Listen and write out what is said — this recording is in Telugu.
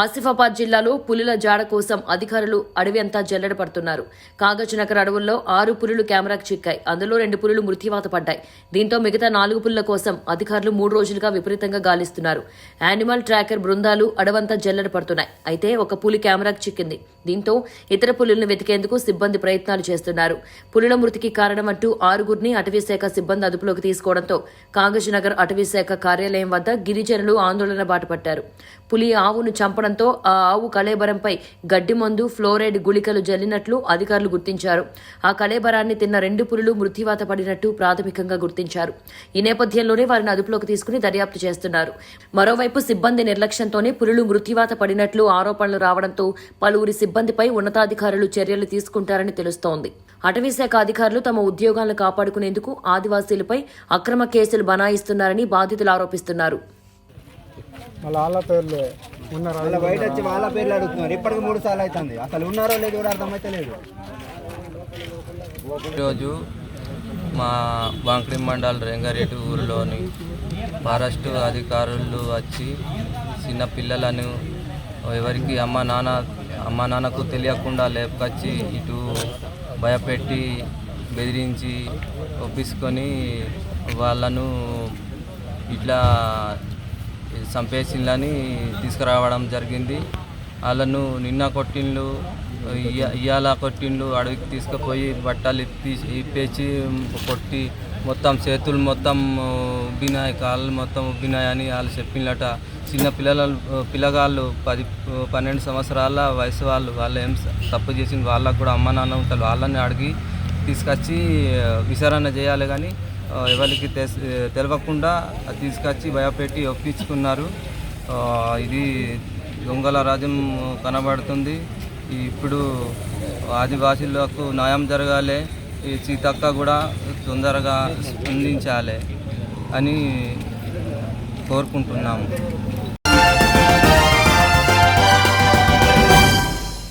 ఆసిఫాబాద్ జిల్లాలో పులుల జాడ కోసం అధికారులు అడవి అంతా జల్లెడ పడుతున్నారు. కాగజ్నగర్ అడవుల్లో ఆరు పులులు కెమెరాకు చిక్కాయి. అందులో రెండు పులులు మృత్యువాత పడ్డాయి. దీంతో మిగతా నాలుగు పులుల కోసం అధికారులు మూడు రోజులుగా విపరీతంగా గాలిస్తున్నారు. యానిమల్ ట్రాకర్ బృందాలు అడవంతా జల్లెడ పడుతున్నాయి. అయితే ఒక పులి కెమెరాకు చిక్కింది. దీంతో ఇతర పులులను వెతికేందుకు సిబ్బంది ప్రయత్నాలు చేస్తున్నారు. పులుల మృతికి కారణమంటూ ఆరుగురిని అటవీశాఖ సిబ్బంది అదుపులోకి తీసుకోవడంతో కాగజ్నగర్ అటవీశాఖ కార్యాలయం వద్ద గిరిజనులు ఆందోళన బాటపట్టారు పులి ఆవును చంపడంతో ఆ ఆవు కళేబరంపై గడ్డి మందు ఫ్లోరైడ్ గుళికలు జల్లినట్లు అధికారులు గుర్తించారు. ఆ కళేబరాన్ని తిన్న రెండు పులులు మృత్యువాత పడినట్టు ప్రాథమికంగా గుర్తించారు. ఈ నేపథ్యంలోనే వారిని అదుపులోకి తీసుకుని దర్యాప్తు చేస్తున్నారు. మరోవైపు సిబ్బంది నిర్లక్ష్యంతోనే పులులు మృత్యువాత పడినట్లు ఆరోపణలు రావడంతో పలువురి సిబ్బందిపై ఉన్నతాధికారులు చర్యలు తీసుకుంటారని తెలుస్తోంది. అటవీశాఖ అధికారులు తమ ఉద్యోగాలను కాపాడుకునేందుకు ఆదివాసీలపై అక్రమ కేసులు బనాయిస్తున్నారని బాధితులు ఆరోపిస్తున్నారు. వాళ్ళ వాళ్ళ పేర్లు ఉన్నారు. వాళ్ళ బయట వచ్చి వాళ్ళ పేర్లు అడుగుతున్నారు. ఇప్పటికి మూడు సార్లు అవుతుంది. అసలు ఉన్నారో లేదో కూడా అర్థమైతే లేదు. ఈరోజు మా బాంక్రి మండల్ రంగారెడ్డి ఊరిలోని ఫారెస్ట్ అధికారులు వచ్చి చిన్న పిల్లలను ఎవరికి అమ్మ నాన్న అమ్మ నాన్నకు తెలియకుండా లేపుకొచ్చి ఇటు భయపెట్టి బెదిరించి ఒప్పించుకొని వాళ్ళను ఇట్లా చంపేసిందని తీసుకురావడం జరిగింది. వాళ్ళను నిన్న కొట్టిండ్లు ఇయ్య- ఇయ్యాల కొట్టిండ్లు అడవికి తీసుకుపోయి బట్టలు ఇప్పి ఇప్పేసి కొట్టి మొత్తం చేతులు మొత్తం ఉబ్బినాయి కాళ్ళు మొత్తం ఉబ్బినాయని వాళ్ళు చెప్పిందట చిన్న పిల్లల పిల్లగాళ్ళు పది పన్నెండు సంవత్సరాల వయసు వాళ్ళు వాళ్ళు ఏం తప్పు చేసింది వాళ్ళకు కూడా అమ్మ నాన్న ఉంటారు. వాళ్ళని అడిగి తీసుకొచ్చి విచారణ చేయాలి కానీ ఎవరికి తెస్- తెలవకుండా తీసుకొచ్చి భయపెట్టి ఒప్పించుకున్నారు. ఇది దొంగల రాజ్యం కనబడుతుంది. ఇప్పుడు ఆదివాసీలకు న్యాయం జరగాలి. ఈ సీతక్క కూడా తొందరగా స్పందించాలి అని కోరుకుంటున్నాము.